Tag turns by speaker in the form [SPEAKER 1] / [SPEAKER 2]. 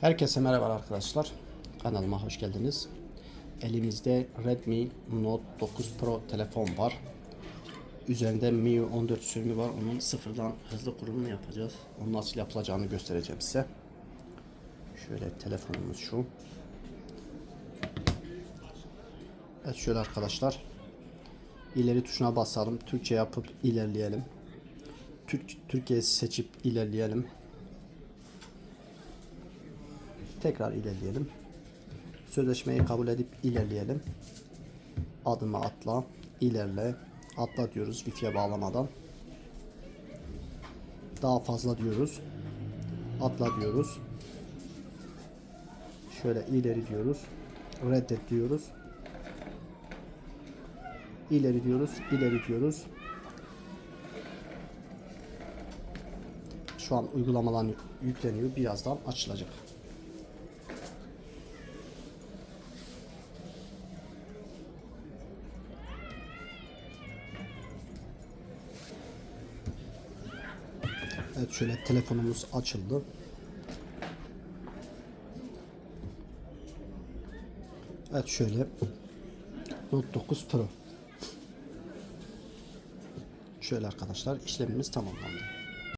[SPEAKER 1] Herkese merhaba arkadaşlar. Kanalıma hoş geldiniz. Elimizde Redmi Note 9 Pro telefon var. Üzerinde MIUI 14 sürümü var. Onun sıfırdan hızlı kurulumunu yapacağız. Onun nasıl yapılacağını göstereceğim size. Şöyle telefonumuz şu. Evet şöyle arkadaşlar. İleri tuşuna basalım. Türkçe yapıp ilerleyelim. Türk Türkiye seçip ilerleyelim. Tekrar ilerleyelim. Sözleşmeyi kabul edip ilerleyelim. Adıma atla, ilerle, atla diyoruz Wi-Fi'ye bağlamadan. Daha fazla diyoruz. Atla diyoruz. Şöyle ileri diyoruz. Reddet diyoruz. İleri diyoruz, ileri diyoruz. Şu an uygulamalar yükleniyor. Birazdan açılacak. Evet şöyle telefonumuz açıldı. Evet şöyle Note 9 Pro. Şöyle arkadaşlar işlemimiz tamamlandı.